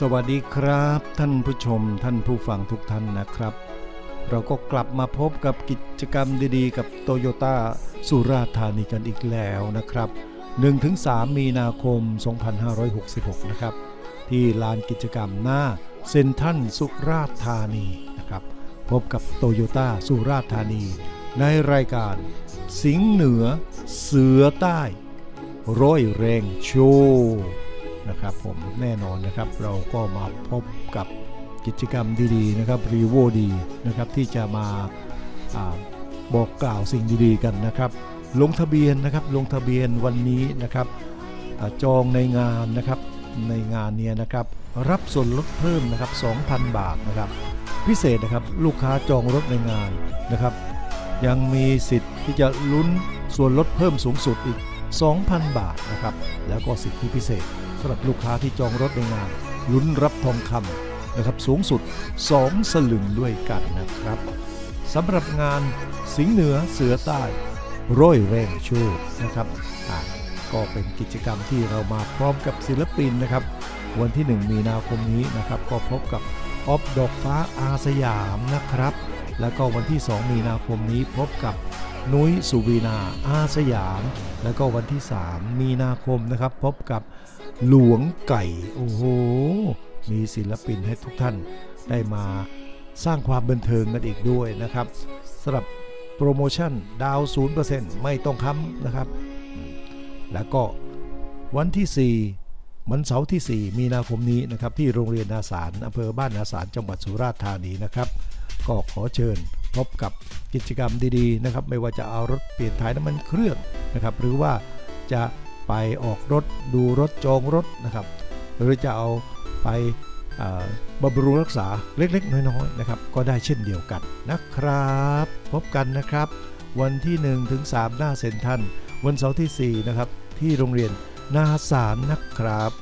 สวัสดีครับ ท่านผู้ชมท่านผู้ฟังทุกท่านนะครับ เราก็กลับมาพบกับกิจกรรมดีๆ กับโตโยต้าสุราษฎร์ธานีกันอีกแล้วนะครับ 1-3 มีนาคม 2566 นะครับ ที่ลานกิจกรรมหน้าเซ็นทรัลสุราษฎร์ธานีนะครับ พบกับโตโยต้าสุราษฎร์ธานี ในรายการ สิงห์เหนือเสือใต้ ร้อยแรงโชว์ นะครับผมแน่นอนนะครับเราก็มาพบกับกิจกรรมดีๆนะครับรีโวดีนะครับที่จะมาอาบอกกล่าวสิ่งดีๆกันนะครับ ลงทะเบียนนะครับลงทะเบียนวันนี้นะครับอาจองในงานนะครับในงานเนี้ยนะครับรับส่วนลดเพิ่มนะครับ 2,000 บาทนะครับ พิเศษนะครับลูกค้าจองรถในงานนะครับ ยังมีสิทธิ์ที่จะลุ้นส่วนลดเพิ่มสูงสุดอีก 2,000 บาทนะครับ แล้วก็สิทธิพิเศษำหรับลูกค้าที่จองรถในงานลุ้นรับทองคำนะครับสูงสุด 2 สลึงด้วยกันนะครับสำหรับงานสิงเหนือเสือใต้ร้อยแรงชว์นะครับก็เป็นกิจกรรมที่เรามาพร้อมกับศิลปินนะครับ วันที่ 1 มีนาคมนี้นะครับ ก็พบกับออฟดอกฟ้าอาสยามนะครับ แล้วก็วันที่ 2 มีนาคมนี้พบกับ นุ้ยสุวีนา อาสยาม แล้วก็วันที่ 3 มีนาคมนะครับ พบกับหลวงไก่ โอ้โห มีศิลปินให้ทุกท่านได้มาสร้างความบันเทิงกันอีกด้วยนะครับสำหรับโปรโมชั่นดาว 0%ไม่ต้องค้ำนะครับ แล้วก็วันที่ 4 วันเสาร์ที่ 4 มีนาคมนี้นะครับ ที่โรงเรียนนาสารอำเภอบ้านนาสารจังหวัดสุราษฎร์ธานีนะครับ ก็ขอเชิญ พบกับกิจกรรมดีๆนะครับไม่ว่าจะเอารถเปลี่ยนถ่ายน้ำมันเครื่องนะครับหรือว่าจะไปออกรถดูรถจองรถนะครับหรือจะเอาไปบำรุงรักษาเล็ก ๆ น้อยๆนะครับก็ได้เช่นเดียวกันนะครับ พบกันนะครับ วันที่1ถึง3หน้าเซ็นทรัลวันเสาร์ที่4นะครับที่โรงเรียนนาสารนะครับ